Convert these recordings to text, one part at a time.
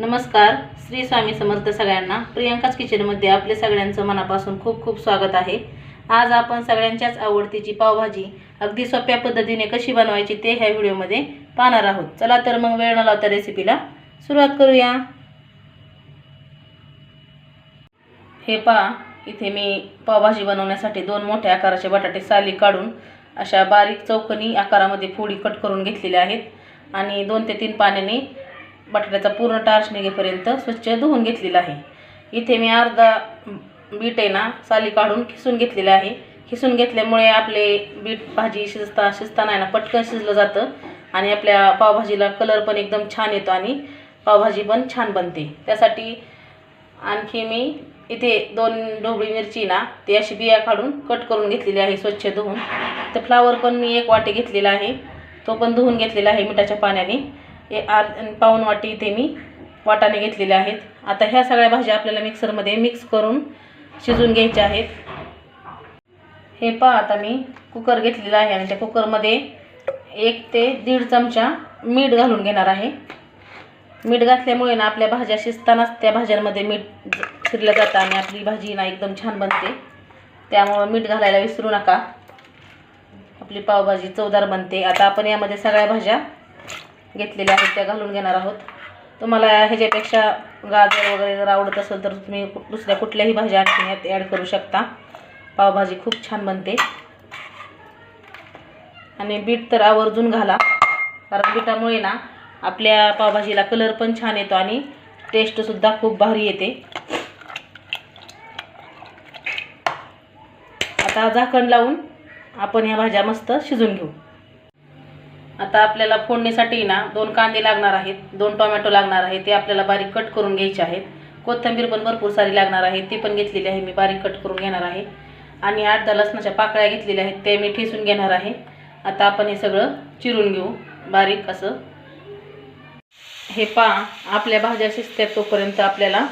नमस्कार श्री स्वामी समर्थ सगळ्यांना. प्रियांकाच किचनमध्ये आपले सगळ्यांचं मनापासून खूप खूप स्वागत आहे. आज आपण सगळ्यांच्याच आवडतीची पावभाजी अगदी सोप्या पद्धतीने कशी बनवायची ते ह्या व्हिडिओमध्ये पाहणार आहोत. चला तर मग वेळ न लावता रेसिपीला सुरुवात करूया. हे पहा इथे मी पावभाजी बनवण्यासाठी दोन मोठ्या आकाराचे बटाटे साली काढून अशा बारीक चौकनी आकारामध्ये फोडी कट करून घेतलेल्या आहेत. आणि दोन ते तीन पाण्याने बटाट्याचा पूर्ण टार्च निघेपर्यंत स्वच्छ धुवून घेतलेला आहे. इथे मी अर्धा बीट आहे ना साली काढून खिसून घेतलेलं आहे. खिसून घेतल्यामुळे आपले बीट भाजी शिजता शिजताना आहे ना पटकन शिजलं जातं आणि आपल्या पावभाजीला कलर पण एकदम छान येतो आणि पावभाजी पण छान बनते. त्यासाठी आणखी मी इथे दोन ढोबळी मिरची ना ती अशी बिया काढून कट करून घेतलेली आहे स्वच्छ धुवून. तर फ्लावर पण मी एक वाटी घेतलेला आहे. तो पण धुवून घेतलेला आहे मिठाच्या पाण्याने. हे आर पाऊन वाटी इथे मी वाटाणे घेतलेले आहेत. आता ह्या सगळ्या भाज्या आपल्याला मिक्सरमध्ये मिक्स करून शिजून घ्यायच्या आहेत. हे पहा आता मी कुकर घेतलेला आहे आणि त्या कुकरमध्ये एक ते दीड चमचा मीठ घालून घेणार आहे. मीठ घातल्यामुळे ना आपल्या भाज्या शिजतानाच त्या भाज्यांमध्ये मीठ शिरलं जातं आणि आपली भाजी ना एकदम छान बनते. त्यामुळं मीठ घालायला विसरू नका. आपली पावभाजी चवदार बनते. आता आपण यामध्ये सगळ्या भाज्या घेतलेल्या आहेत त्या घालून घेणार आहोत. तुम्हाला ह्याच्यापेक्षा गाजर वगैरे जर आवडत असेल तर तुम्ही दुसऱ्या कुठल्याही भाज्या आणखी यात ॲड करू शकता. पावभाजी खूप छान बनते. आणि बीट तर आवर्जून घाला कारण बीटामुळे ना आपल्या पावभाजीला कलर पण छान येतो आणि टेस्टसुद्धा खूप भारी येते. आता झाकण लावून आपण ह्या भाज्या मस्त शिजून घेऊ. आता आपल्याला फोडणीसाठी ना दोन कांदे लागणार आहेत दोन टोमॅटो लागणार आहे ते आपल्याला बारीक कट करून घ्यायचे आहेत. कोथिंबीर पण भरपूर सारी लागणार आहे ती पण घेतलेली आहे मी बारीक कट करून घेणार आहे. आणि आठ दहा लसणाच्या पाकळ्या घेतलेल्या आहेत ते मी ठेसून घेणार आहे. आता आपण हे सगळं चिरून घेऊ बारीक असं. हे पा आपल्या भाज्या शिजत्या तोपर्यंत आपल्याला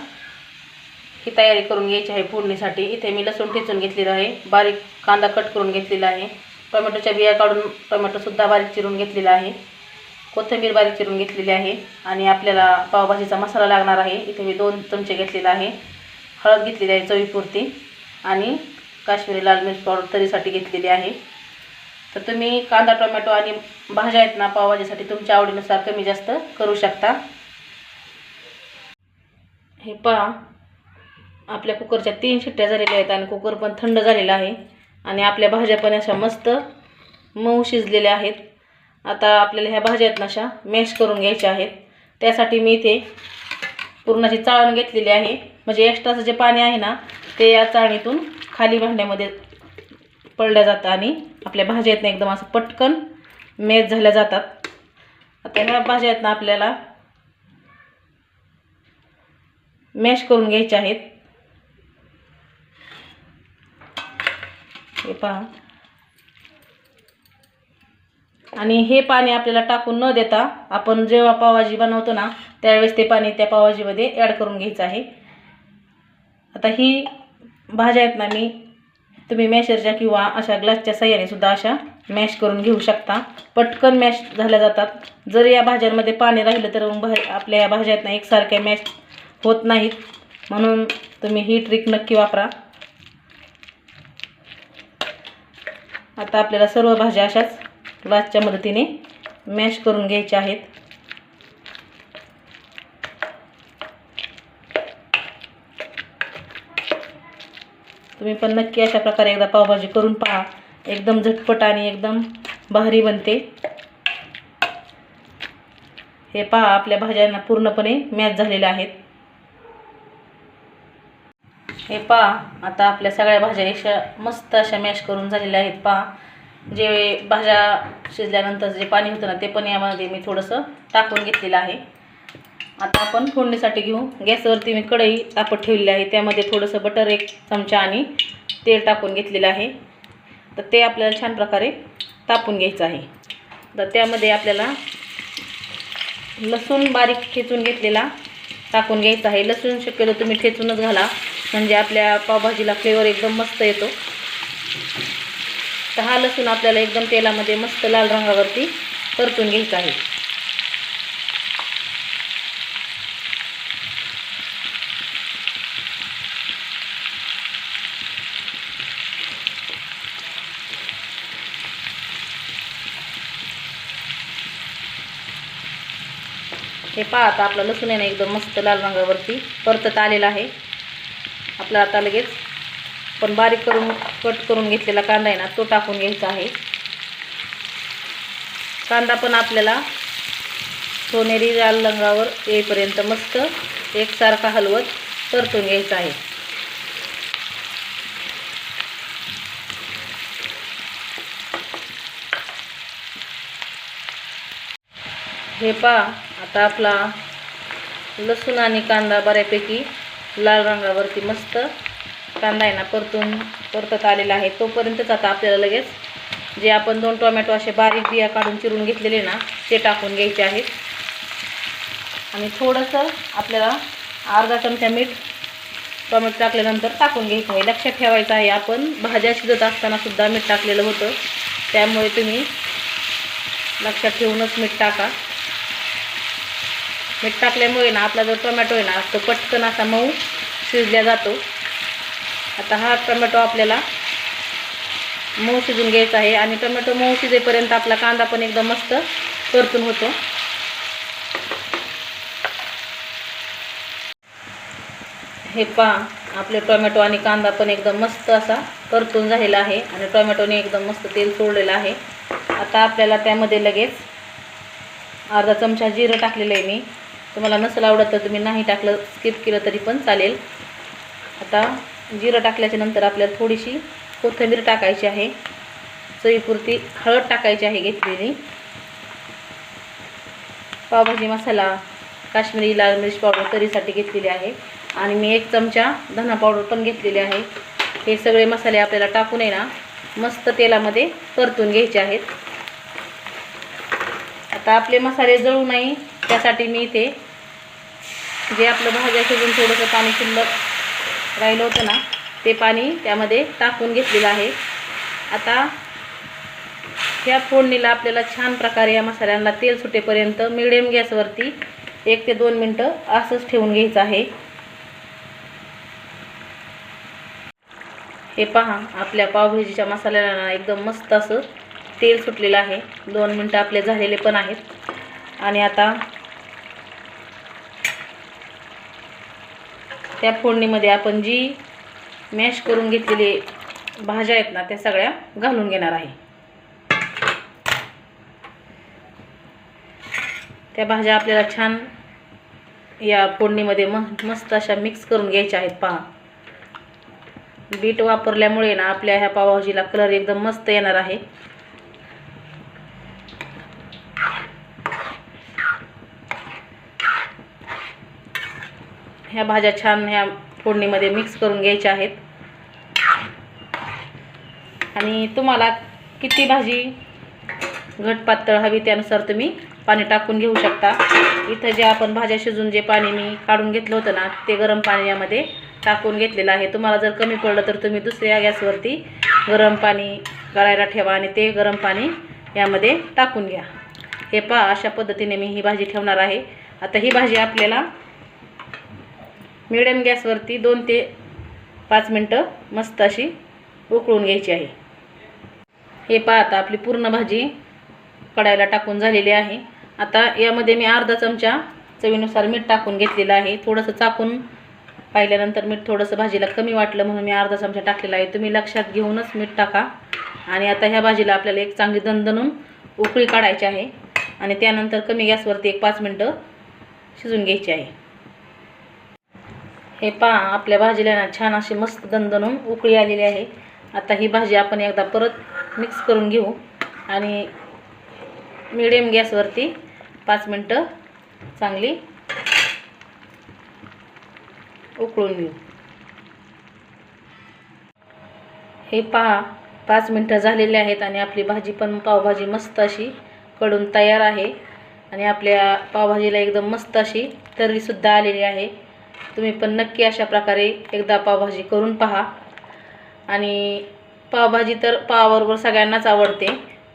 ही तयारी करून घ्यायची आहे फोडणीसाठी. इथे मी लसूण ठेचून घेतलेलं आहे बारीक कांदा कट करून घेतलेला आहे. टोमॅटोच्या बिया काढून टोमॅटोसुद्धा बारीक चिरून घेतलेला आहे. कोथिंबीर बारीक चिरून घेतलेली आहे आणि आपल्याला पावभाजीचा मसाला लागणार आहे. इथे मी दोन चमचे घेतलेला आहे. हळद घेतलेली आहे चवीपुरती आणि काश्मीरी लाल मिरच पावडर तरीसाठी घेतलेली आहे. तर तुम्ही कांदा टोमॅटो आणि भाज्या आहेत ना पावभाजीसाठी तुमच्या आवडीनुसार कमी जास्त करू शकता. हे पहा आपल्या कुकरच्या तीन शिट्ट्या झालेल्या आहेत आणि कुकर पण थंड झालेला आहे. आणि आपल्या भाज्या पण अशा मस्त मऊ शिजलेल्या आहेत. आता आपल्याला ह्या भाज्या आहेत अशा मॅश करून घ्यायच्या आहेत. त्यासाठी मी इथे पुरणाची चाळण घेतलेली आहे. म्हणजे एक्स्ट्राचं जे पाणी आहे ना ते या चाळणीतून खाली भांड्यामध्ये पडल्या जातं आणि आपल्या भाज्या आहेत ना एकदम असं पटकन मॅश झाल्या जातात. आता ह्या भाज्या आहेत ना आपल्याला मॅश करून घ्यायच्या आहेत. हे पहा. आणि हे पाणी आपल्याला टाकून न देता आपण जेव्हा पावभाजी बनवतो ना त्यावेळेस ते पाणी त्या पावभाजीमध्ये ॲड करून घ्यायचं आहे. आता ही भाज्या आहेत ना मी तुम्ही मॅशरच्या किंवा अशा ग्लासच्या सहाय्याने सुद्धा अशा मॅश करून घेऊ शकता. पटकन मॅश झाल्या जातात. जर या भाज्यांमध्ये पाणी राहिलं तर मग आपल्या या भाज्या आहेत ना एकसारख्या मॅश होत नाहीत. म्हणून तुम्ही ही ट्रिक नक्की वापरा. आता आपल्याला सर्व भाज्या अशाच लाचच्या मदतीने मॅश करून घ्यायच्या आहेत. तुम्ही पण नक्की अशा प्रकारे एकदा पावभाजी करून पहा. एकदम झटपट आणि एकदम भारी बनते. हे पहा आपल्या भाज्यांना पूर्णपणे मॅच झालेल्या आहेत. हे पहा आता आपल्या सगळ्या भाज्या अशा मस्त अशा मॅश करून झालेल्या आहेत पहा. जे भाज्या शिजल्यानंतर जे पाणी होतं ना ते पण यामध्ये मी थोडंसं टाकून घेतलेलं आहे. आता आपण फोडणीसाठी घेऊ. गॅसवरती मी कढई तापत ठेवलेली आहे. त्यामध्ये थोडंसं बटर एक चमचा आणि तेल टाकून घेतलेलं आहे. तर ते आपल्याला छान प्रकारे तापून घ्यायचं आहे. तर त्यामध्ये आपल्याला लसूण बारीक ठेचून घेतलेला टाकून घ्यायचा आहे. लसूण शक्यतो तुम्ही ठेचूनच घाला. म्हणजे आपल्या पावभाजीला फ्लेवर एकदम मस्त येतो. तर हा लसूण आपल्याला एकदम तेलामध्ये मस्त लाल रंगावरती परतून घ्यायचा आहे. हे पाहता आपलं आपला लसूण आहे ना एकदम मस्त लाल रंगावरती परतत आलेला आहे. आपला आता लगेच पण बारीक करून कट करून घेतलेला कांदा आहे ना तो टाकून घ्यायचा आहे. कांदा पण आपल्याला सोनेरी लाल रंगावर येईपर्यंत मस्त एकसारखा हलवत परतून घ्यायचा आहे. हे पहा आता आपला लसूण आणि कांदा बऱ्यापैकी लाल रंगावरती मस्त कांदा आहे ना परतून परतत आलेला आहे. तोपर्यंतच आता आपल्याला लगेच जे आपण दोन टोमॅटो असे बारीक बिया काढून चिरून घेतलेले ना ते टाकून घ्यायचे आहेत. आणि थोडंसं आपल्याला अर्धा चमचा मीठ टोमॅटो टाकल्यानंतर टाकून घ्यायचं आहे. लक्षात ठेवायचं आहे आपण भाज्या शिजत असताना सुद्धा मीठ टाकलेलं होतं. त्यामुळे तुम्ही लक्षात ठेवूनच मीठ टाका. मीठ टाकल्यामुळे ना आपला जो टोमॅटो आहे ना तो पटकन असा मऊ शिजल्या जातो. आता हा टोमॅटो आपल्याला मऊ शिजून घ्यायचा आहे आणि टोमॅटो मऊ शिजेपर्यंत आपला कांदा पण एकदम मस्त परतून होतो. हे पहा आपले टोमॅटो आणि कांदा पण एकदम मस्त असा परतून झालेला आहे आणि टोमॅटोने एकदम मस्त तेल सोडलेलं आहे. आता आपल्याला त्यामध्ये लगेच अर्धा चमचा जिरं टाकलेलं आहे मी. तुम्हाला नसेल आवडत तर तुम्ही नाही टाकलं स्किप केलं तरी पण चालेल. आता जिरं टाकल्याच्या नंतर आपल्याला थोडीशी कोथिंबीर टाकायची आहे. चवीपुरती हळद टाकायची आहे घेतलेली. पावभाजी मसाला काश्मीरी लाल मिरच पावडर तरीसाठी घेतलेली आहे. आणि मी एक चमचा धना पावडर पण घेतलेली आहे. हे सगळे मसाले आपल्याला टाकून आहे ना मस्त तेलामध्ये परतून घ्यायचे आहेत. आता आपले मसाले जळू नाही. त्यासाठी मी इथे जे आपलं भाज्या शिजून थोडंसं पाणी शिल्लक राहिलं होतं ना ते पाणी त्यामध्ये टाकून घेतलेलं आहे. आता ह्या फोडणीला आपल्याला छान प्रकारे या मसाल्यांना तेल सुटेपर्यंत मिडियम गॅसवरती एक ते दोन मिनटं असंच ठेवून घ्यायचं आहे. हे पहा आपल्या पावभाजीच्या मसाल्याला एकदम मस्त असं तेल सुटलेलं आहे. दोन मिनटं आपले झालेले पण आहेत. आणि आता त्या फोडणीमध्ये आपण जी मॅश करून घेतलेली भाज्या आहेत ना त्या सगळ्या घालून घेणार आहे. त्या भाज्या आपल्याला छान या फोडणीमध्ये म मस्त अशा मिक्स करून घ्यायच्या आहेत पहा. बीट वापरल्यामुळे ना आपल्या ह्या पावभाजीला कलर एकदम मस्त येणार आहे. ह्या भाज्या छान ह्या फोडणीमध्ये मिक्स करून घ्यायच्या आहेत. आणि तुम्हाला किती भाजी घट पातळ हवी त्यानुसार तुम्ही पाणी टाकून घेऊ शकता. इथं जे आपण भाज्या शिजून जे पाणी मी काढून घेतलं होतं ना ते गरम पाणी यामध्ये टाकून घेतलेलं आहे. तुम्हाला जर कमी पडलं तर तुम्ही दुसऱ्या गॅसवरती गरम पाणी गळायला ठेवा आणि ते गरम पाणी यामध्ये टाकून घ्या. हे पहा अशा पद्धतीने मी ही भाजी ठेवणार आहे. आता ही भाजी आपल्याला मिडियम गॅसवरती दोन ते पाच मिनटं मस्त अशी उकळून घ्यायची आहे. हे पहा आता आपली पूर्ण भाजी कढायला टाकून झालेली आहे. आता यामध्ये मी अर्धा चमचा चवीनुसार मीठ टाकून घेतलेलं आहे. थोडंसं चाकून पाहिल्यानंतर मीठ थोडंसं भाजीला कमी वाटलं म्हणून मी अर्धा चमचा टाकलेला आहे. तुम्ही लक्षात घेऊनच मीठ टाका. आणि आता ह्या भाजीला आपल्याला एक चांगली दणदणून उकळी काढायची आहे. आणि त्यानंतर कमी गॅसवरती एक पाच मिनटं शिजून घ्यायची आहे. हे पहा आपल्या भाजीला ना छान अशी मस्त दणदणून उकळी आलेली आहे. आता ही भाजी आपण एकदा परत मिक्स करून घेऊ. आणि मिडियम गॅसवरती पाच मिनटं चांगली उकळून घेऊ. हे पहा पाच मिनटं झालेले आहेत आणि आपली भाजी पण पावभाजी मस्त अशी कडून तयार आहे. आणि आपल्या पावभाजीला एकदम मस्त अशी तर्रीसुद्धा आलेली आहे. तुम्ही पण नक्की अशा प्रकारे एकदा पावभाजी करून पहा. आणि पावभाजी तर पावाबरोबर सगळ्यांनाच आवडते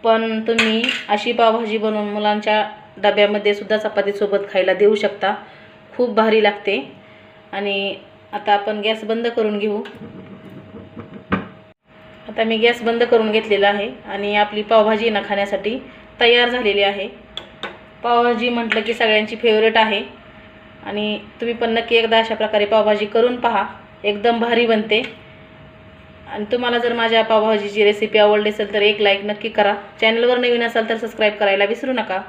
पण तुम्ही अशी पावभाजी बनवून मुलांच्या डब्यामध्ये सुद्धा चपातीसोबत खायला देऊ शकता. खूप भारी लागते. आणि आता आपण गॅस बंद करून घेऊ. आता मी गॅस बंद करून घेतलेला आहे आणि आपली पावभाजी ना खाण्यासाठी तयार झालेली आहे. पावभाजी म्हटलं की सगळ्यांची फेवरेट आहे. आणि तुम्ही पण नक्की एकदा अशा प्रकारे पावभाजी करून पहा. एकदम भारी बनते. आणि तुम्हाला जर माझ्या पावभाजीची रेसिपी आवडली असेल तर एक लाईक नक्की करा. चॅनलवर नवीन असाल तर सबस्क्राईब करायला विसरू नका.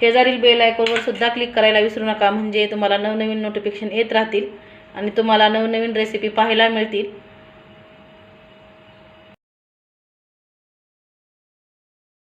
शेजारील बेल आयकॉनवर सुद्धा क्लिक करायला विसरू नका म्हणजे तुम्हाला नवनवीन नोटिफिकेशन येत राहतील आणि तुम्हाला नवनवीन रेसिपी पाहायला मिळतील.